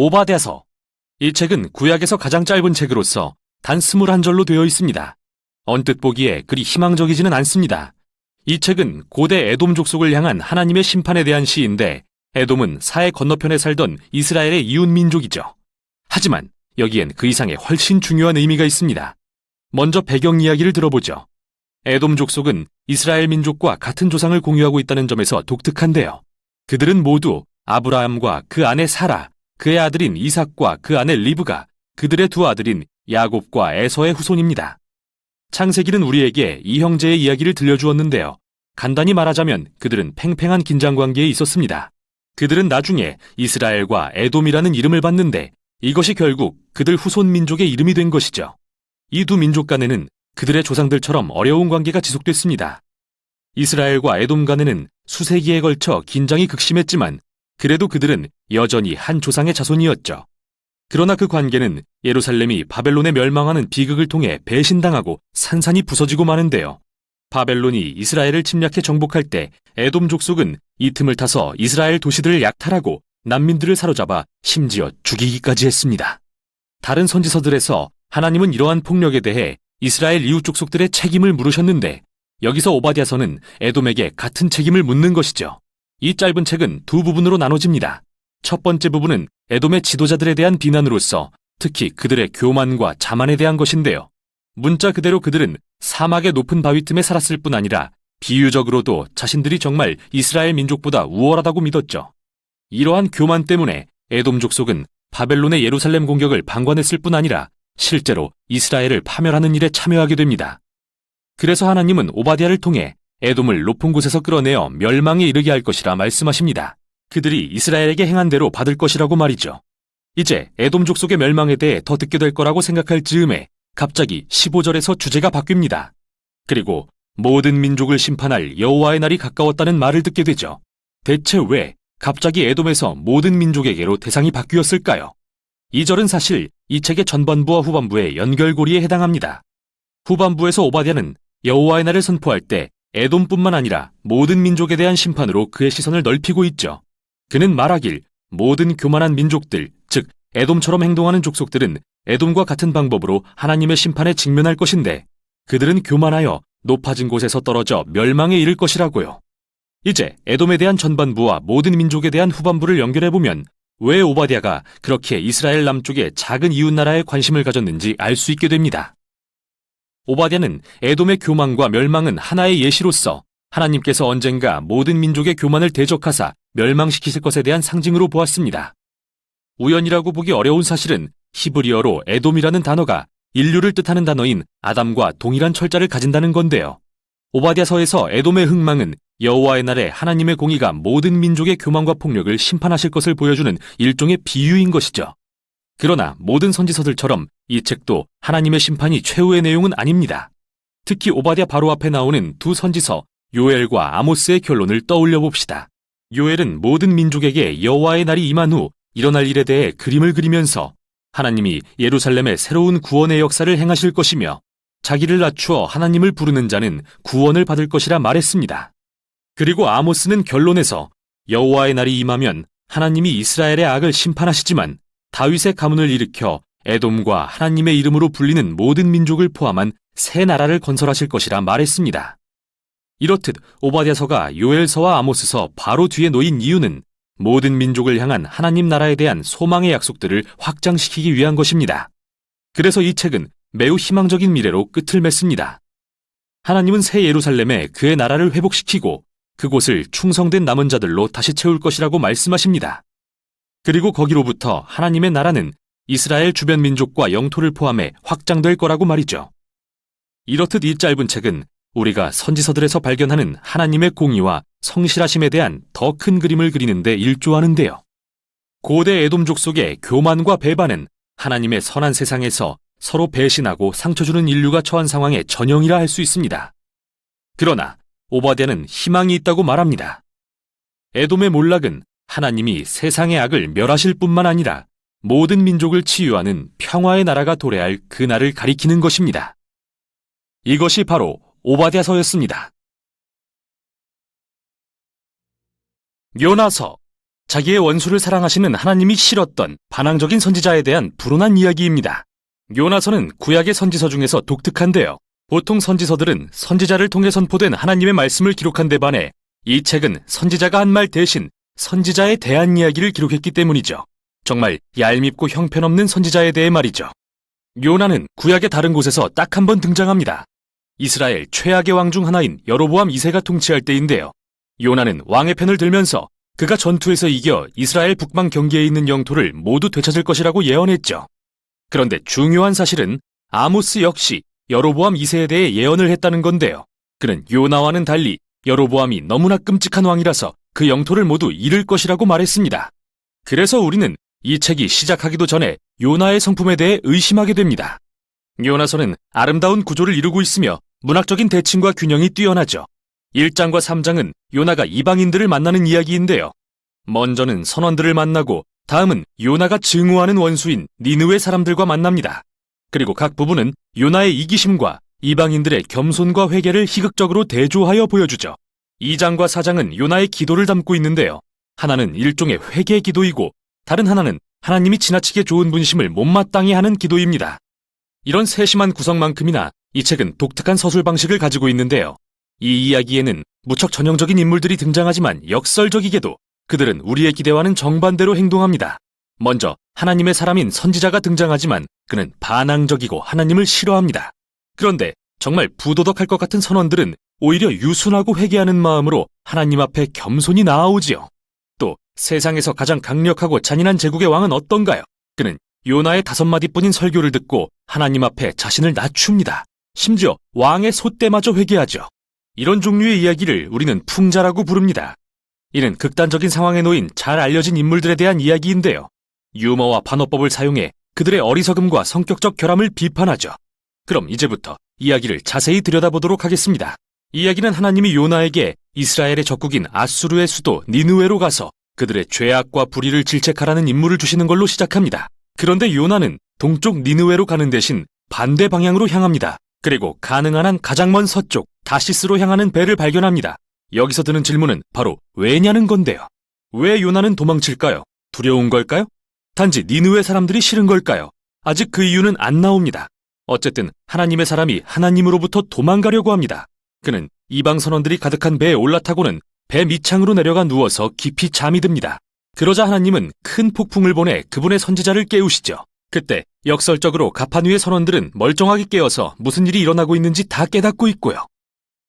오바댜서. 이 책은 구약에서 가장 짧은 책으로서 단 21절로 되어 있습니다. 언뜻 보기에 그리 희망적이지는 않습니다. 이 책은 고대 에돔 족속을 향한 하나님의 심판에 대한 시인데 에돔은 사해 건너편에 살던 이스라엘의 이웃 민족이죠. 하지만 여기엔 그 이상의 훨씬 중요한 의미가 있습니다. 먼저 배경 이야기를 들어보죠. 에돔 족속은 이스라엘 민족과 같은 조상을 공유하고 있다는 점에서 독특한데요. 그들은 모두 아브라함과 그 아내 사라, 그의 아들인 이삭과 그 아내 리브가 그들의 두 아들인 야곱과 에서의 후손입니다. 창세기는 우리에게 이 형제의 이야기를 들려주었는데요. 간단히 말하자면 그들은 팽팽한 긴장 관계에 있었습니다. 그들은 나중에 이스라엘과 에돔이라는 이름을 받는데 이것이 결국 그들 후손 민족의 이름이 된 것이죠. 이 두 민족 간에는 그들의 조상들처럼 어려운 관계가 지속됐습니다. 이스라엘과 에돔 간에는 수세기에 걸쳐 긴장이 극심했지만 그래도 그들은 여전히 한 조상의 자손이었죠. 그러나 그 관계는 예루살렘이 바벨론에 멸망하는 비극을 통해 배신당하고 산산이 부서지고 마는데요. 바벨론이 이스라엘을 침략해 정복할 때 에돔 족속은 이 틈을 타서 이스라엘 도시들을 약탈하고 난민들을 사로잡아 심지어 죽이기까지 했습니다. 다른 선지서들에서 하나님은 이러한 폭력에 대해 이스라엘 이웃 족속들의 책임을 물으셨는데 여기서 오바댜서는 에돔에게 같은 책임을 묻는 것이죠. 이 짧은 책은 두 부분으로 나눠집니다. 첫 번째 부분은 에돔의 지도자들에 대한 비난으로서 특히 그들의 교만과 자만에 대한 것인데요. 문자 그대로 그들은 사막의 높은 바위 틈에 살았을 뿐 아니라 비유적으로도 자신들이 정말 이스라엘 민족보다 우월하다고 믿었죠. 이러한 교만 때문에 에돔 족속은 바벨론의 예루살렘 공격을 방관했을 뿐 아니라 실제로 이스라엘을 파멸하는 일에 참여하게 됩니다. 그래서 하나님은 오바디아를 통해 에돔을 높은 곳에서 끌어내어 멸망에 이르게 할 것이라 말씀하십니다. 그들이 이스라엘에게 행한 대로 받을 것이라고 말이죠. 이제 에돔 족속의 멸망에 대해 더 듣게 될 거라고 생각할 즈음에 갑자기 15절에서 주제가 바뀝니다. 그리고 모든 민족을 심판할 여호와의 날이 가까웠다는 말을 듣게 되죠. 대체 왜 갑자기 에돔에서 모든 민족에게로 대상이 바뀌었을까요? 이 절은 사실 이 책의 전반부와 후반부의 연결고리에 해당합니다. 후반부에서 오바댜는 여호와의 날을 선포할 때 에돔뿐만 아니라 모든 민족에 대한 심판으로 그의 시선을 넓히고 있죠. 그는 말하길 모든 교만한 민족들, 즉 에돔처럼 행동하는 족속들은 에돔과 같은 방법으로 하나님의 심판에 직면할 것인데 그들은 교만하여 높아진 곳에서 떨어져 멸망에 이를 것이라고요. 이제 에돔에 대한 전반부와 모든 민족에 대한 후반부를 연결해 보면 왜 오바댜가 그렇게 이스라엘 남쪽의 작은 이웃 나라에 관심을 가졌는지 알 수 있게 됩니다. 오바댜는 에돔의 교만과 멸망은 하나의 예시로서 하나님께서 언젠가 모든 민족의 교만을 대적하사 멸망시키실 것에 대한 상징으로 보았습니다. 우연이라고 보기 어려운 사실은 히브리어로 에돔이라는 단어가 인류를 뜻하는 단어인 아담과 동일한 철자를 가진다는 건데요. 오바댜서에서 에돔의 흥망은 여호와의 날에 하나님의 공의가 모든 민족의 교만과 폭력을 심판하실 것을 보여주는 일종의 비유인 것이죠. 그러나 모든 선지서들처럼 이 책도 하나님의 심판이 최후의 내용은 아닙니다. 특히 오바댜 바로 앞에 나오는 두 선지서 요엘과 아모스의 결론을 떠올려 봅시다. 요엘은 모든 민족에게 여호와의 날이 임한 후 일어날 일에 대해 그림을 그리면서 하나님이 예루살렘의 새로운 구원의 역사를 행하실 것이며 자기를 낮추어 하나님을 부르는 자는 구원을 받을 것이라 말했습니다. 그리고 아모스는 결론에서 여호와의 날이 임하면 하나님이 이스라엘의 악을 심판하시지만 다윗의 가문을 일으켜 에돔과 하나님의 이름으로 불리는 모든 민족을 포함한 새 나라를 건설하실 것이라 말했습니다. 이렇듯 오바댜서가 요엘서와 아모스서 바로 뒤에 놓인 이유는 모든 민족을 향한 하나님 나라에 대한 소망의 약속들을 확장시키기 위한 것입니다. 그래서 이 책은 매우 희망적인 미래로 끝을 맺습니다. 하나님은 새 예루살렘에 그의 나라를 회복시키고 그곳을 충성된 남은 자들로 다시 채울 것이라고 말씀하십니다. 그리고 거기로부터 하나님의 나라는 이스라엘 주변 민족과 영토를 포함해 확장될 거라고 말이죠. 이렇듯 이 짧은 책은 우리가 선지서들에서 발견하는 하나님의 공의와 성실하심에 대한 더 큰 그림을 그리는데 일조하는데요. 고대 에돔족 속의 교만과 배반은 하나님의 선한 세상에서 서로 배신하고 상처 주는 인류가 처한 상황의 전형이라 할 수 있습니다. 그러나 오바댜는 희망이 있다고 말합니다. 에돔의 몰락은 하나님이 세상의 악을 멸하실 뿐만 아니라 모든 민족을 치유하는 평화의 나라가 도래할 그 날을 가리키는 것입니다. 이것이 바로 오바댜서였습니다. 요나서 자기의 원수를 사랑하시는 하나님이 싫었던 반항적인 선지자에 대한 불온한 이야기입니다. 요나서는 구약의 선지서 중에서 독특한데요. 보통 선지서들은 선지자를 통해 선포된 하나님의 말씀을 기록한 데 반해 이 책은 선지자가 한 말 대신 선지자에 대한 이야기를 기록했기 때문이죠. 정말 얄밉고 형편없는 선지자에 대해 말이죠. 요나는 구약의 다른 곳에서 딱 한 번 등장합니다. 이스라엘 최악의 왕 중 하나인 여로보암 2세가 통치할 때인데요. 요나는 왕의 편을 들면서 그가 전투에서 이겨 이스라엘 북방 경계에 있는 영토를 모두 되찾을 것이라고 예언했죠. 그런데 중요한 사실은 아모스 역시 여로보암 2세에 대해 예언을 했다는 건데요. 그는 요나와는 달리 여로보암이 너무나 끔찍한 왕이라서 그 영토를 모두 잃을 것이라고 말했습니다. 그래서 우리는 이 책이 시작하기도 전에 요나의 성품에 대해 의심하게 됩니다. 요나서는 아름다운 구조를 이루고 있으며 문학적인 대칭과 균형이 뛰어나죠. 1장과 3장은 요나가 이방인들을 만나는 이야기인데요. 먼저는 선원들을 만나고 다음은 요나가 증오하는 원수인 니느웨 사람들과 만납니다. 그리고 각 부분은 요나의 이기심과 이방인들의 겸손과 회개를 희극적으로 대조하여 보여주죠. 2장과 4장은 요나의 기도를 담고 있는데요. 하나는 일종의 회개 기도이고 다른 하나는 하나님이 지나치게 좋은 분심을 못마땅히 하는 기도입니다. 이런 세심한 구성만큼이나 이 책은 독특한 서술 방식을 가지고 있는데요. 이 이야기에는 무척 전형적인 인물들이 등장하지만 역설적이게도 그들은 우리의 기대와는 정반대로 행동합니다. 먼저 하나님의 사람인 선지자가 등장하지만 그는 반항적이고 하나님을 싫어합니다. 그런데 정말 부도덕할 것 같은 선원들은 오히려 유순하고 회개하는 마음으로 하나님 앞에 겸손히 나아오지요. 또 세상에서 가장 강력하고 잔인한 제국의 왕은 어떤가요? 그는 요나의 다섯 마디뿐인 설교를 듣고 하나님 앞에 자신을 낮춥니다. 심지어 왕의 소떼마저 회개하죠. 이런 종류의 이야기를 우리는 풍자라고 부릅니다. 이는 극단적인 상황에 놓인 잘 알려진 인물들에 대한 이야기인데요. 유머와 반어법을 사용해 그들의 어리석음과 성격적 결함을 비판하죠. 그럼 이제부터 이야기를 자세히 들여다보도록 하겠습니다. 이야기는 하나님이 요나에게 이스라엘의 적국인 아수르의 수도 니느웨로 가서 그들의 죄악과 불의를 질책하라는 임무를 주시는 걸로 시작합니다. 그런데 요나는 동쪽 니느웨로 가는 대신 반대 방향으로 향합니다. 그리고 가능한 한 가장 먼 서쪽 다시스로 향하는 배를 발견합니다. 여기서 드는 질문은 바로 왜냐는 건데요. 왜 요나는 도망칠까요? 두려운 걸까요? 단지 니느웨 사람들이 싫은 걸까요? 아직 그 이유는 안 나옵니다. 어쨌든 하나님의 사람이 하나님으로부터 도망가려고 합니다. 그는 이방 선원들이 가득한 배에 올라타고는 배 밑창으로 내려가 누워서 깊이 잠이 듭니다. 그러자 하나님은 큰 폭풍을 보내 그분의 선지자를 깨우시죠. 그때 역설적으로 가판 위의 선원들은 멀쩡하게 깨어서 무슨 일이 일어나고 있는지 다 깨닫고 있고요.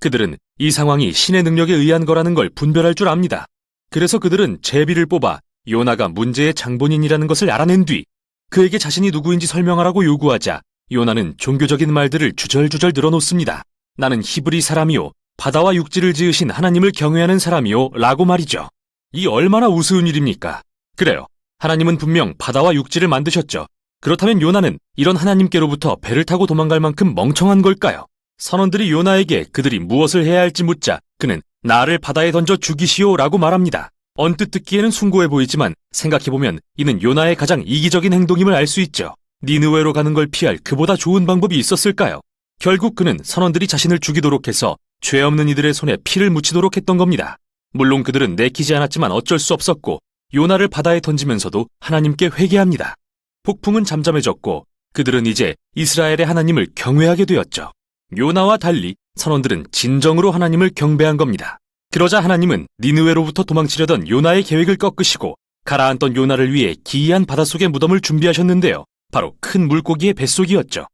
그들은 이 상황이 신의 능력에 의한 거라는 걸 분별할 줄 압니다. 그래서 그들은 제비를 뽑아 요나가 문제의 장본인이라는 것을 알아낸 뒤 그에게 자신이 누구인지 설명하라고 요구하자 요나는 종교적인 말들을 주절주절 늘어놓습니다. 나는 히브리 사람이요 바다와 육지를 지으신 하나님을 경외하는 사람이요 라고 말이죠. 이 얼마나 우스운 일입니까? 그래요. 하나님은 분명 바다와 육지를 만드셨죠. 그렇다면 요나는 이런 하나님께로부터 배를 타고 도망갈 만큼 멍청한 걸까요? 선원들이 요나에게 그들이 무엇을 해야 할지 묻자 그는 나를 바다에 던져 죽이시오 라고 말합니다. 언뜻 듣기에는 숭고해 보이지만 생각해보면 이는 요나의 가장 이기적인 행동임을 알 수 있죠. 니느웨로 가는 걸 피할 그보다 좋은 방법이 있었을까요? 결국 그는 선원들이 자신을 죽이도록 해서 죄 없는 이들의 손에 피를 묻히도록 했던 겁니다. 물론 그들은 내키지 않았지만 어쩔 수 없었고 요나를 바다에 던지면서도 하나님께 회개합니다. 폭풍은 잠잠해졌고 그들은 이제 이스라엘의 하나님을 경외하게 되었죠. 요나와 달리 선원들은 진정으로 하나님을 경배한 겁니다. 그러자 하나님은 니느웨로부터 도망치려던 요나의 계획을 꺾으시고 가라앉던 요나를 위해 기이한 바닷속의 무덤을 준비하셨는데요. 바로 큰 물고기의 뱃속이었죠.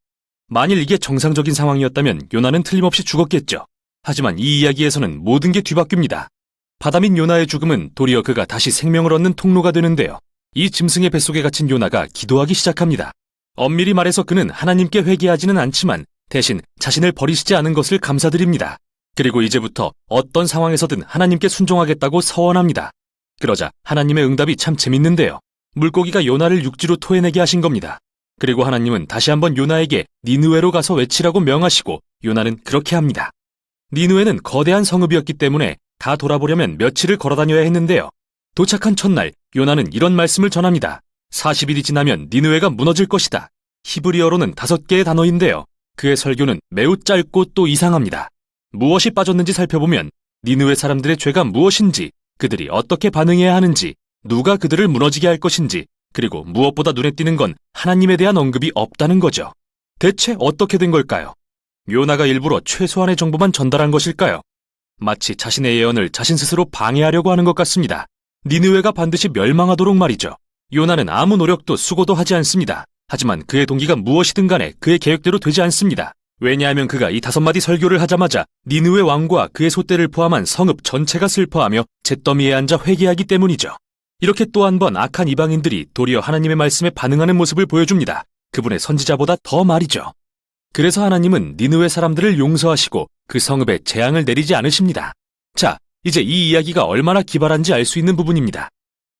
만일 이게 정상적인 상황이었다면 요나는 틀림없이 죽었겠죠. 하지만 이 이야기에서는 모든 게 뒤바뀝니다. 바다민 요나의 죽음은 도리어 그가 다시 생명을 얻는 통로가 되는데요. 이 짐승의 뱃속에 갇힌 요나가 기도하기 시작합니다. 엄밀히 말해서 그는 하나님께 회개하지는 않지만 대신 자신을 버리시지 않은 것을 감사드립니다. 그리고 이제부터 어떤 상황에서든 하나님께 순종하겠다고 서원합니다. 그러자 하나님의 응답이 참 재밌는데요. 물고기가 요나를 육지로 토해내게 하신 겁니다. 그리고 하나님은 다시 한번 요나에게 니느웨로 가서 외치라고 명하시고 요나는 그렇게 합니다. 니느웨는 거대한 성읍이었기 때문에 다 돌아보려면 며칠을 걸어 다녀야 했는데요. 도착한 첫날 요나는 이런 말씀을 전합니다. 40일이 지나면 니느웨가 무너질 것이다. 히브리어로는 다섯 개의 단어인데요. 그의 설교는 매우 짧고 또 이상합니다. 무엇이 빠졌는지 살펴보면 니느웨 사람들의 죄가 무엇인지 그들이 어떻게 반응해야 하는지 누가 그들을 무너지게 할 것인지, 그리고 무엇보다 눈에 띄는 건 하나님에 대한 언급이 없다는 거죠. 대체 어떻게 된 걸까요? 요나가 일부러 최소한의 정보만 전달한 것일까요? 마치 자신의 예언을 자신 스스로 방해하려고 하는 것 같습니다. 니느웨가 반드시 멸망하도록 말이죠. 요나는 아무 노력도 수고도 하지 않습니다. 하지만 그의 동기가 무엇이든 간에 그의 계획대로 되지 않습니다. 왜냐하면 그가 이 다섯 마디 설교를 하자마자 니느웨 왕과 그의 소떼를 포함한 성읍 전체가 슬퍼하며 잿더미에 앉아 회개하기 때문이죠. 이렇게 또 한 번 악한 이방인들이 도리어 하나님의 말씀에 반응하는 모습을 보여줍니다. 그분의 선지자보다 더 말이죠. 그래서 하나님은 니느웨 사람들을 용서하시고 그 성읍에 재앙을 내리지 않으십니다. 자, 이제 이 이야기가 얼마나 기발한지 알 수 있는 부분입니다.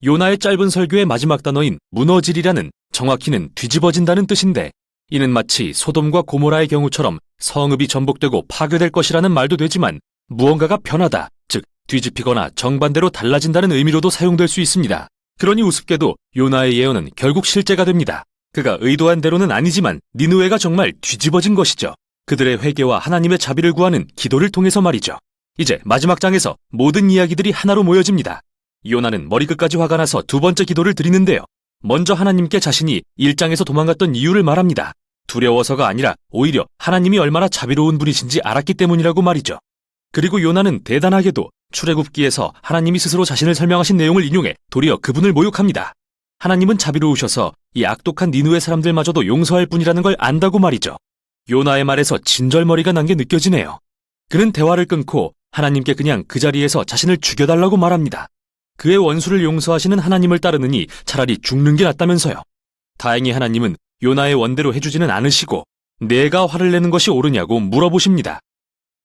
요나의 짧은 설교의 마지막 단어인 무너지리라는 정확히는 뒤집어진다는 뜻인데 이는 마치 소돔과 고모라의 경우처럼 성읍이 전복되고 파괴될 것이라는 말도 되지만 무언가가 변하다, 즉 뒤집히거나 정반대로 달라진다는 의미로도 사용될 수 있습니다. 그러니 우습게도 요나의 예언은 결국 실제가 됩니다. 그가 의도한 대로는 아니지만 니누에가 정말 뒤집어진 것이죠. 그들의 회개와 하나님의 자비를 구하는 기도를 통해서 말이죠. 이제 마지막 장에서 모든 이야기들이 하나로 모여집니다. 요나는 머리끝까지 화가 나서 두 번째 기도를 드리는데요. 먼저 하나님께 자신이 일장에서 도망갔던 이유를 말합니다. 두려워서가 아니라 오히려 하나님이 얼마나 자비로운 분이신지 알았기 때문이라고 말이죠. 그리고 요나는 대단하게도 출애굽기에서 하나님이 스스로 자신을 설명하신 내용을 인용해 도리어 그분을 모욕합니다. 하나님은 자비로우셔서 이 악독한 니누의 사람들마저도 용서할 뿐이라는 걸 안다고 말이죠. 요나의 말에서 진절머리가 난 게 느껴지네요. 그는 대화를 끊고 하나님께 그냥 그 자리에서 자신을 죽여달라고 말합니다. 그의 원수를 용서하시는 하나님을 따르느니 차라리 죽는 게 낫다면서요. 다행히 하나님은 요나의 원대로 해주지는 않으시고 내가 화를 내는 것이 옳으냐고 물어보십니다.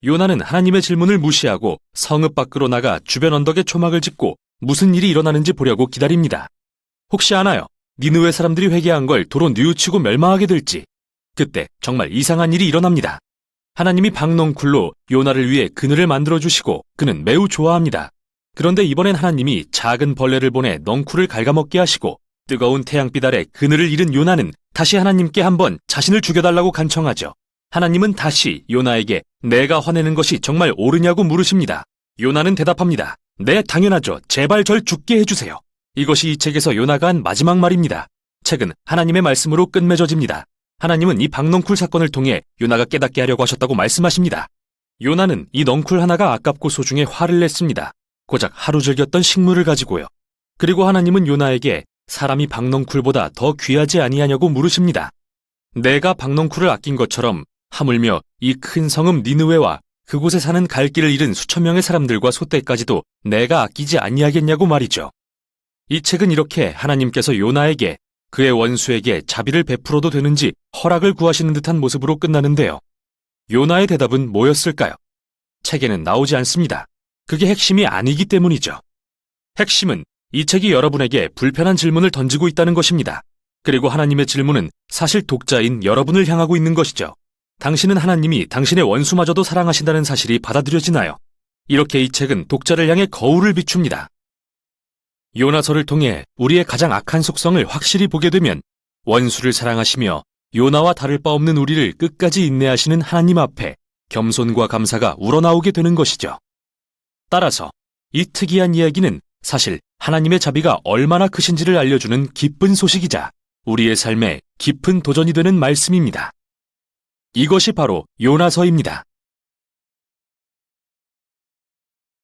요나는 하나님의 질문을 무시하고 성읍 밖으로 나가 주변 언덕에 초막을 짓고 무슨 일이 일어나는지 보려고 기다립니다. 혹시 아나요? 니느웨 사람들이 회개한 걸 도로 뉘우치고 멸망하게 될지. 그때 정말 이상한 일이 일어납니다. 하나님이 박넝쿨로 요나를 위해 그늘을 만들어 주시고 그는 매우 좋아합니다. 그런데 이번엔 하나님이 작은 벌레를 보내 넝쿨을 갉아먹게 하시고 뜨거운 태양빛 아래 그늘을 잃은 요나는 다시 하나님께 한번 자신을 죽여달라고 간청하죠. 하나님은 다시 요나에게 내가 화내는 것이 정말 옳으냐고 물으십니다. 요나는 대답합니다. 네, 당연하죠. 제발 절 죽게 해주세요. 이것이 이 책에서 요나가 한 마지막 말입니다. 책은 하나님의 말씀으로 끝맺어집니다. 하나님은 이 박넝쿨 사건을 통해 요나가 깨닫게 하려고 하셨다고 말씀하십니다. 요나는 이 넝쿨 하나가 아깝고 소중해 화를 냈습니다. 고작 하루 즐겼던 식물을 가지고요. 그리고 하나님은 요나에게 사람이 박넝쿨보다 더 귀하지 아니하냐고 물으십니다. 내가 박넝쿨을 아낀 것처럼 하물며 이 큰 성읍 니느웨와 그곳에 사는 갈 길을 잃은 수천 명의 사람들과 소떼까지도 내가 아끼지 아니하겠냐고 말이죠. 이 책은 이렇게 하나님께서 요나에게 그의 원수에게 자비를 베풀어도 되는지 허락을 구하시는 듯한 모습으로 끝나는데요. 요나의 대답은 뭐였을까요? 책에는 나오지 않습니다. 그게 핵심이 아니기 때문이죠. 핵심은 이 책이 여러분에게 불편한 질문을 던지고 있다는 것입니다. 그리고 하나님의 질문은 사실 독자인 여러분을 향하고 있는 것이죠. 당신은 하나님이 당신의 원수마저도 사랑하신다는 사실이 받아들여지나요? 이렇게 이 책은 독자를 향해 거울을 비춥니다. 요나서를 통해 우리의 가장 악한 속성을 확실히 보게 되면 원수를 사랑하시며 요나와 다를 바 없는 우리를 끝까지 인내하시는 하나님 앞에 겸손과 감사가 우러나오게 되는 것이죠. 따라서 이 특이한 이야기는 사실 하나님의 자비가 얼마나 크신지를 알려주는 기쁜 소식이자 우리의 삶에 깊은 도전이 되는 말씀입니다. 이것이 바로 요나서입니다.